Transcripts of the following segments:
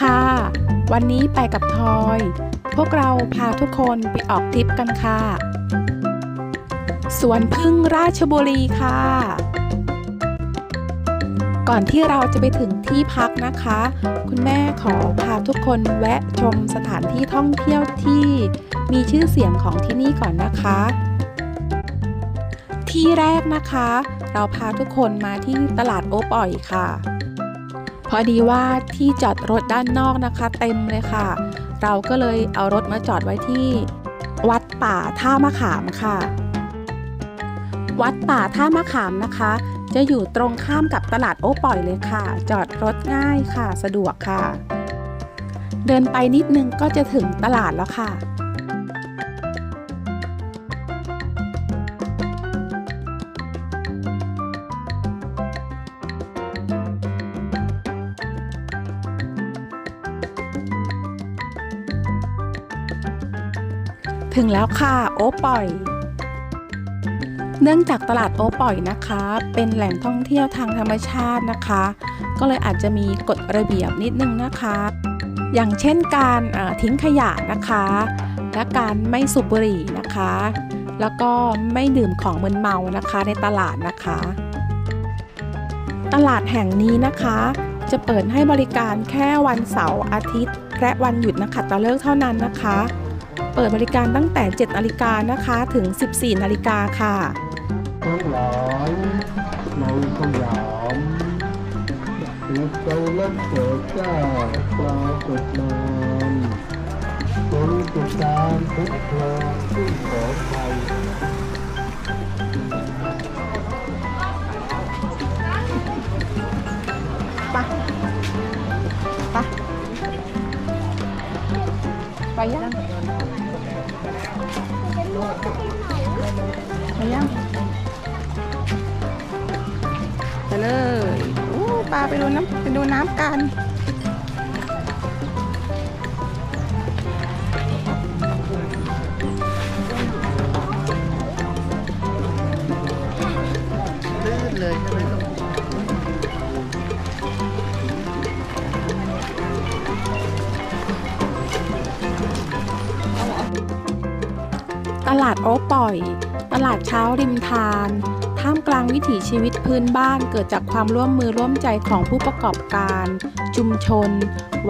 ค่ะ วันนี้ไปกับทอย พวกเราพาทุกคนไปออกทริปกันค่ะ สวนพึ่งราชบุรีค่ะ ก่อนที่เราจะไปถึงที่พักนะคะ คุณแม่ขอพาทุกคนแวะชมสถานที่ท่องเที่ยวที่มีชื่อเสียงของที่นี่ก่อนนะคะ ที่แรกนะคะ เราพาทุกคนมาที่ตลาดโอปอยค่ะ อดีว่าที่จอดรถด้านนอกนะคะ เต็มเลยค่ะ เราก็เลยเอารถมาจอดไว้ที่ วัดป่าท่ามะขามค่ะ วัดป่าท่ามะขามนะคะ จะอยู่ตรงข้ามกับตลาดโอปอยเลยค่ะ จอดรถง่ายค่ะ สะดวกค่ะ เดินไปนิดนึงก็จะถึงตลาดแล้วค่ะ ถึงแล้วค่ะโอปอย เนื่องจากตลาดโอปอยนะคะ เป็นแหล่งท่องเที่ยวทางธรรมชาตินะคะ ก็เลยอาจจะมีกฎระเบียบนิดนึงนะคะ อย่างเช่นการทิ้งขยะนะคะ และการไม่สูบบุหรี่นะคะ แล้วก็ไม่ดื่มของมึนเมานะคะในตลาดนะคะ ตลาดแห่งนี้นะคะจะเปิดให้บริการแค่วันเสาร์อาทิตย์ และวันหยุดนักขัตฤกษ์เท่านั้นนะคะ เปิดบริการตั้งแต่ 7 นาฬิกานะคะ ถึง 14 นาฬิกาค่ะทั้งหลายในสยามหัวใจและเกิดเจ้าปรากฏนามเป็นจุดการทุกครองซึ่ขอไทยปะปะไปยัง ไปยังไปเลย โอ้ปลาไปดูน้ำไปดูน้ำกัน โอ๊ป่อย ตลาดเช้าริมทาน ท่ามกลางวิถีชีวิตพื้นบ้านเกิดจากความร่วมมือร่วมใจของผู้ประกอบการ ชุมชน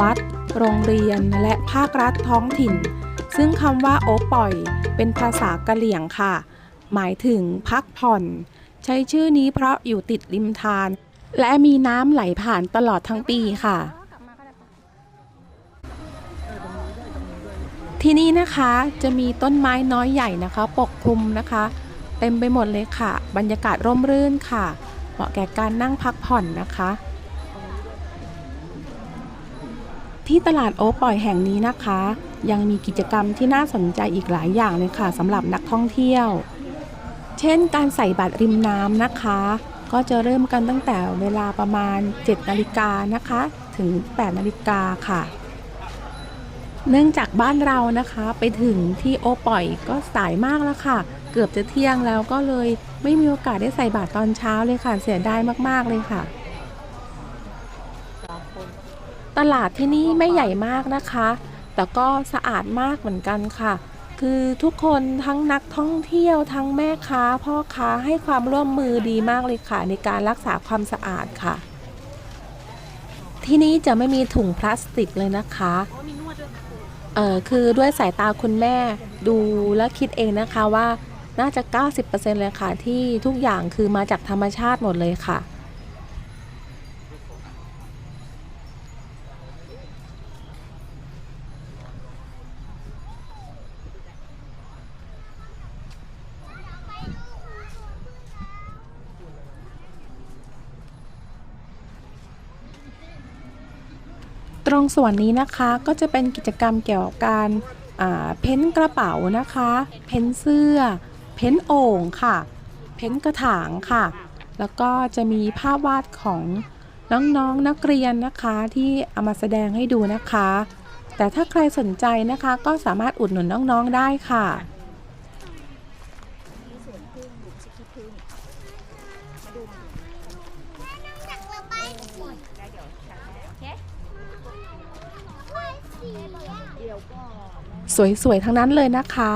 วัด โรงเรียน และภาครัฐท้องถิ่น ซึ่งคำว่าโอ๊ป่อย เป็นภาษากะเหลี่ยงค่ะ หมายถึงพักผ่อน ใช้ชื่อนี้เพราะอยู่ติดริมทาน และมีน้ำไหลผ่านตลอดทั้งปีค่ะ ที่นี่นะคะจะมีต้นไม้น้อยใหญ่นะคะ ปกคลุมนะคะ เต็มไปหมดเลยค่ะ บรรยากาศร่มรื่นค่ะ เหมาะแก่การนั่งพักผ่อนนะคะ ที่ตลาดโอ๊ปล่อยแห่งนี้นะคะ ยังมีกิจกรรมที่น่าสนใจอีกหลายอย่างเลยค่ะสำหรับนักท่องเที่ยว เช่น การใส่บัตรริมน้ำนะคะ ก็จะเริ่มกันตั้งแต่เวลาประมาณ 7 นาฬิกานะคะ ถึง 8 นาฬิกาค่ะ เนื่องจากบ้านเรานะคะไปถึงที่โอปล่อยก็สายมากแล้วค่ะ เกือบจะเที่ยงแล้วก็เลยไม่มีโอกาสได้ใส่บาตรตอนเช้าเลยค่ะเสียดายมากๆเลยค่ะ ตลาดที่นี่ไม่ใหญ่มากนะคะ แต่ก็สะอาดมากเหมือนกันค่ะ คือทุกคนทั้งนักท่องเที่ยวทั้งแม่ค้า พ่อค้าให้ความร่วมมือดีมากเลยค่ะ ในการรักษาความสะอาดค่ะ ที่นี่จะไม่มีถุงพลาสติกเลยนะคะ เออคือด้วยสายตาคุณแม่ดูและคิดเองนะคะว่าน่าจะ 90%เลยค่ะที่ทุกอย่างคือมาจากธรรมชาติหมดเลยค่ะ รงส่วนนี้นะคะก็จะเป็นกิจกรรมเกี่ยวกับการเพ้นกระเป๋านะคะ เพ้นเสื้อ เพ้นโอ่งค่ะ เพ้นกระถางค่ะ แล้วก็จะมีภาพวาดของน้องๆนนักเรียนนะคะที่เอามาแสดงให้ดูนะคะ แต่ถ้าใครสนใจนะคะก็สามารถอุดหนุนน้องๆได้ค่ะ สวยๆ ทั้งนั้นเลยนะคะ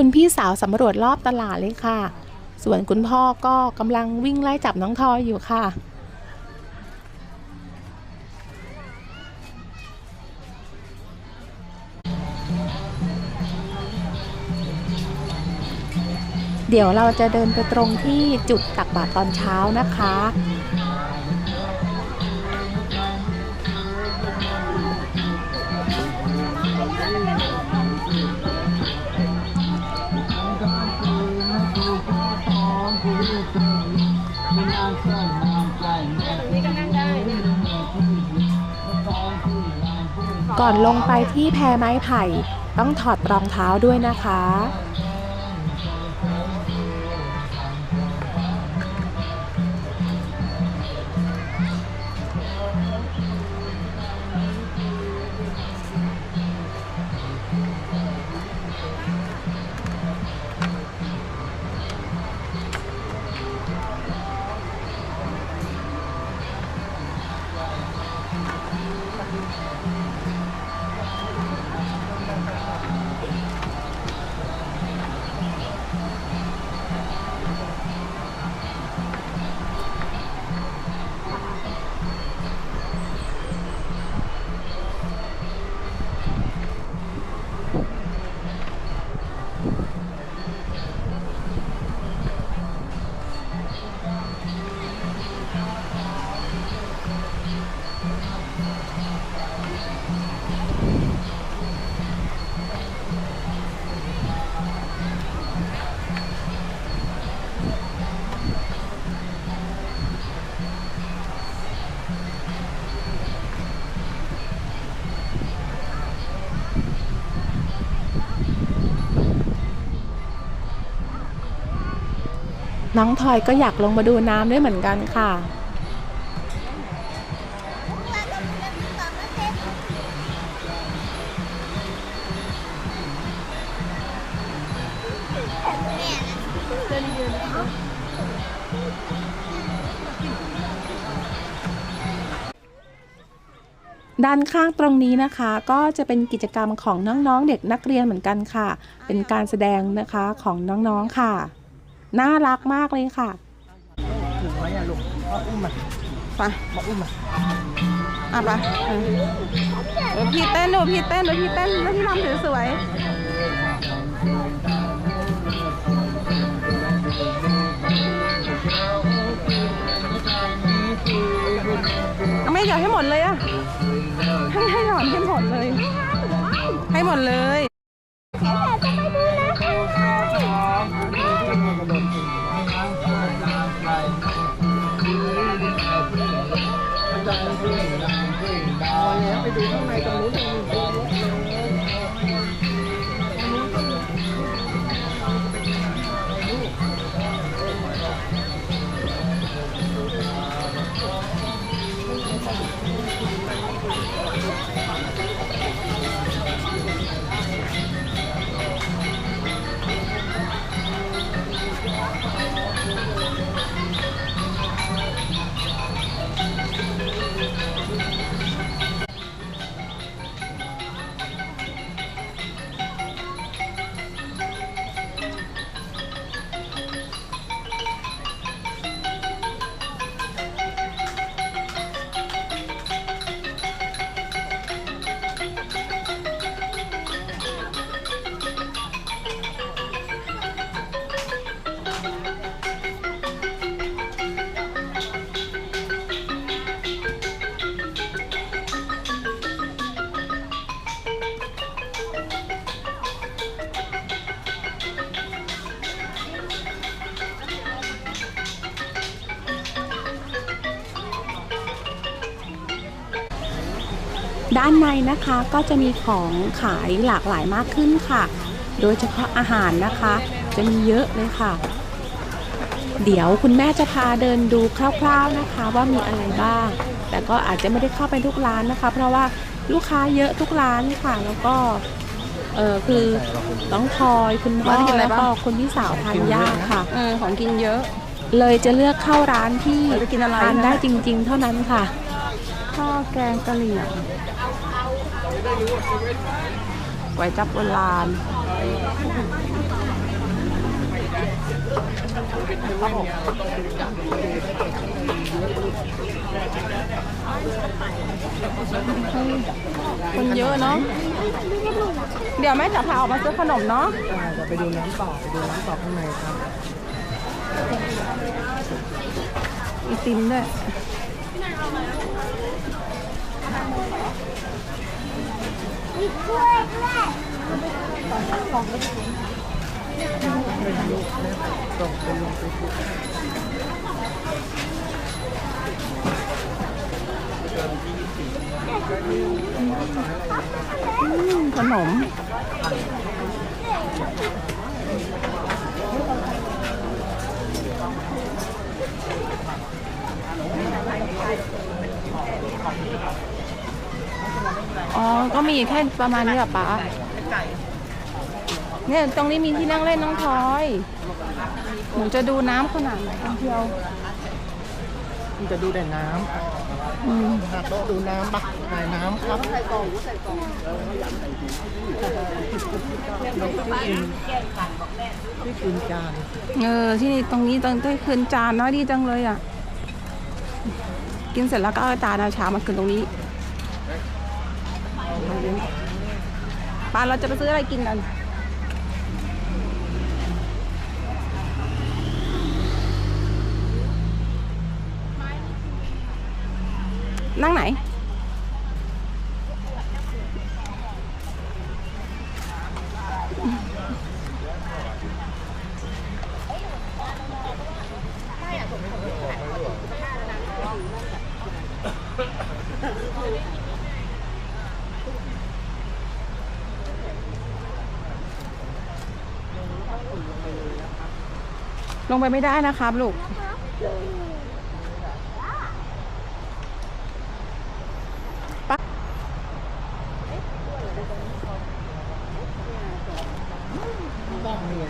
คุณพี่สาวสำรวจรอบตลาดเลยค่ะ ส่วนคุณพ่อก็กำลังวิ่งไล่จับน้องทอยอยู่ค่ะ เดี๋ยวเราจะเดินไปตรงที่จุดตักบาตรตอนเช้านะคะ ก่อนลงไปที่แพไม้ไผ่ ต้องถอดรองเท้าด้วยนะคะ น้องทอยก็อยากลงมาดูน้ำด้วยเหมือนกันค่ะ ด้านข้างตรงนี้นะคะก็จะเป็นกิจกรรมของน้องๆเด็กนักเรียนเหมือนกันค่ะ เป็นการแสดงนะคะของน้องๆค่ะ น่ารักมากเลยค่ะถึงไว้อะลูกเอาอุ้มมาไปมาอุ้มมาอะไปเออเดี๋ยวพี่เต้นหนูพี่เต้นหนูพี่เต้นแล้วพี่ทำถือสวยเอาไม่เดี๋ยวให้หมดเลยอะให้ให้หยอนให้หมดเลย ให้หมดเลย ハハハハ! ด้านในนะคะก็จะมีของขายหลากหลายมากขึ้นค่ะ โดยเฉพาะอาหารนะคะ จะมีเยอะเลยค่ะ เดี๋ยวคุณแม่จะพาเดินดูคร่าวๆนะคะ ว่ามีอะไรบ้าง แต่ก็อาจจะไม่ได้เข้าไปทุกร้านนะคะ เพราะว่าลูกค้าเยอะทุกร้านค่ะ แล้วก็เออคือน้องพลอยคุณพ่อร้านกินอะไรแล้วบ้างก็คุณพี่สาวทานยากค่ะเออของกินเยอะ เลยจะเลือกเข้าร้านที่เราจะกินอะไรทานนะได้จริง ๆ เท่านั้นค่ะข้าวแกงกะเหรี่ยง ไว้จับโบราณคนเยอะเนาะ เดี๋ยวแม่จะพาออกมาซื้อขนมเนาะจะไปดูน้ำต่อไปดูน้ำต่อข้างในครับไอติมด้วย ขนม อ๋อ ก็มีแค่ประมาณนี้เหรอป๊าเนี่ยตรงนี้มีที่นั่งเล่นน้องพลอย หนูจะดูน้ำขนาดไหนกันเที่ยวมันจะดูแต่น้อืมำหาโต๊ะดูน้ำปะถ่ายน้ำครับใส่กล่องใส่กล่องที่กินจาน เออ ที่นี่ตรงนี้ตรงได้คืนจานเนาะดีจังเลยอะ กินเสร็จแล้วก็เอาจานเอาชามมาคืนตรงนี้ ปานเราจะไปซื้ออะไรกินกัน นั่งไหน งไปไม่ได้นะครับลูก บ้องนี่ไง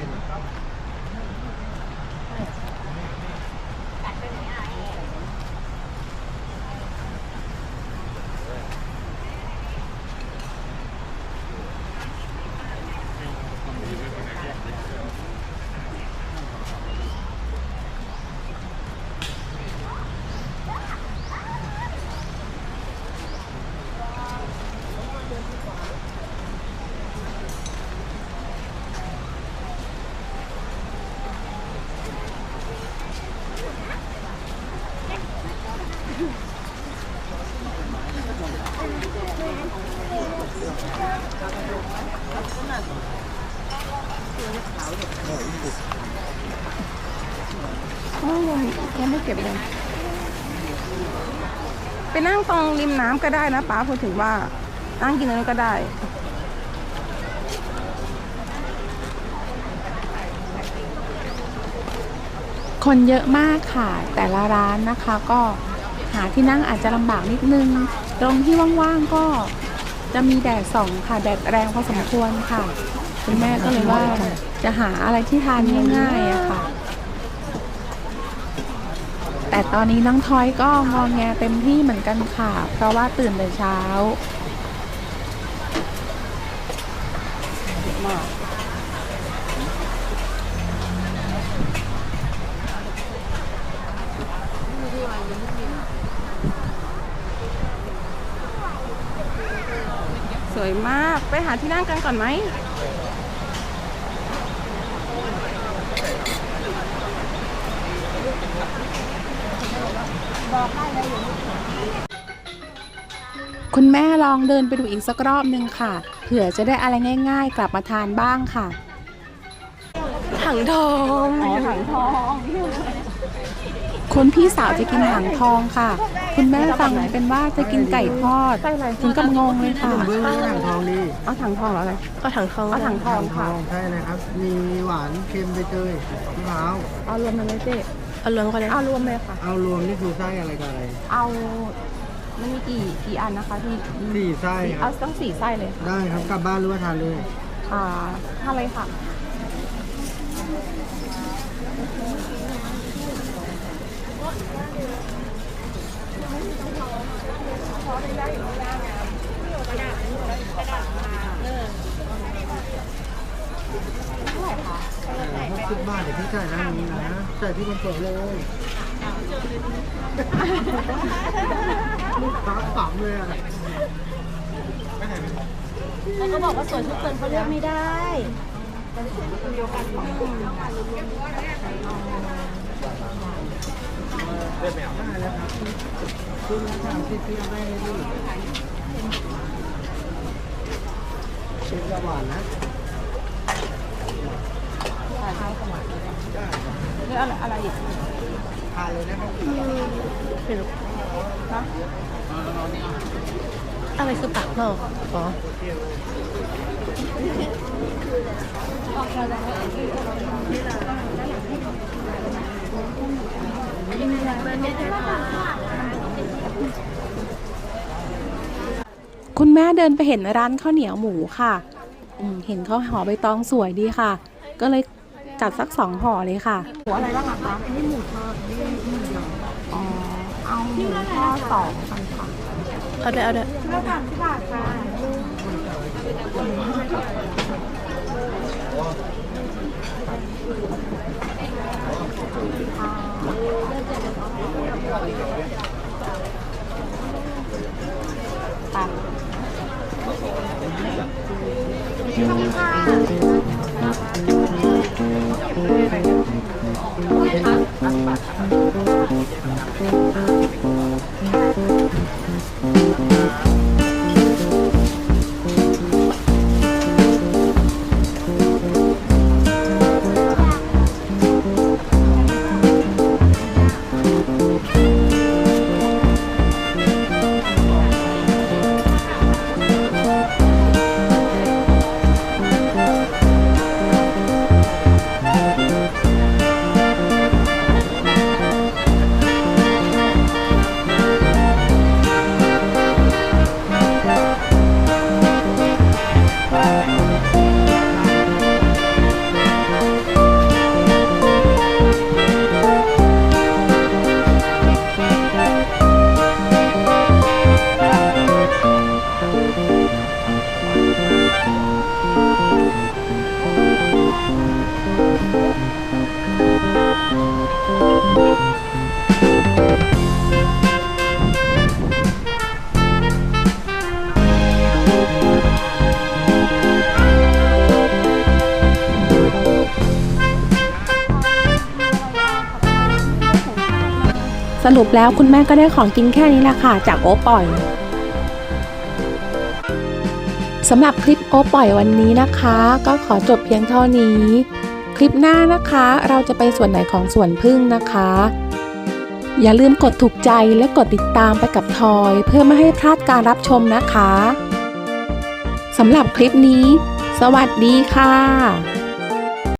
โอ้ยยังยังไม่เก็บเลย ไป นั่งตรงริมน้ำก็ได้นะป้าพูดถึงว่านั่งกินนั้นก็ได้ คนเยอะมากค่ะ แต่ละร้านนะคะก็หาที่นั่งอาจจะลำบากนิดนึง ตรงที่ว่างๆก็จะมีแดดส่องค่ะ แดดแรงพอสมควรค่ะ คุณแม่ก็เลยว่าจะหาอะไรที่ทานง่ายๆอะค่ะ แต่ตอนนี้น้องทอยก็งองแงเต็มที่เหมือนกันค่ะ เพราะว่าตื่นแต่เช้ามาสวยมาก ไปหาที่นั่งกันก่อนไหม คุณแม่ลองเดินไปดูอีกสักรอบนึงค่ะ เผื่อจะได้อะไรง่าย ๆ กลับมาทานบ้างค่ะถังทองอ๋อถังทองคุณพี่สาวจะกินหางทองค่ะ คุณแม่ฟังเป็นว่าจะกินไก่ทอดถึงกับงงเลยค่ะเบื้องถังทองดีเอาถังทองแล้วอะไรก็ถังทองเอาถังทองค่ะใช่เลยครับ มีหวานเค็มใบเตยมะพร้าวเอารวมมันเลยเจ๊ เอารวมก็ได้เอารวมเลยค่ะ เอารวมนี่คือไส้อะไรกับอะไรเอามันมีกี่กี่อันนะคะที่สี่ไส้คเอารับต้องสี่ไส้เลยค่ะได้ครับกลับบ้านหรือว่าทานเลย อ่าห้าเลยค่ะห กสิบบาทเดี๋ยวพี่จ่ายด้านี้นะจ่ายที่คอนโซลเลยลูกค้าปั๊มเลยอะแล้วก็บอกว่าสวยทุกคนเขาเลือกไม่ได้เลือกไม่ได้แล้วครับคือมันสามสิบเพียงได้เลยพี่ชิมกระหว่านนะ หรืออะไรอะไรอีกทานเลยนะครับอะไรคือปากนอกอ๋อคุณแม่เดินไปเห็นร้านข้าวเหนียวหมูค่ะ เห็นเขาห่อใบตองสวยดีค่ะ ก็เลย จัดสักสองห่อเลยค่ะหมูอะไรบ้างคะอันนี้หมูทอดนี่หมูยออ๋อเอาหมูทอดสองอันค่ะเอาด้วยเอาด้วยแล้วสามสิบบาทค่ะ สรุปแล้วคุณแม่ก็ได้ของกินแค่นี้แหละค่ะ จากโอปล่อยสำหรับคลิปโอปล่อยวันนี้นะคะ ก็ขอจบเพียงเท่านี้ คลิปหน้านะคะ เราจะไปส่วนไหนของสวนพึ่งนะคะ อย่าลืมกดถูกใจและกดติดตามไปกับทอย เพื่อไม่ให้พลาดการรับชมนะคะสำหรับคลิปนี้ สวัสดีค่ะ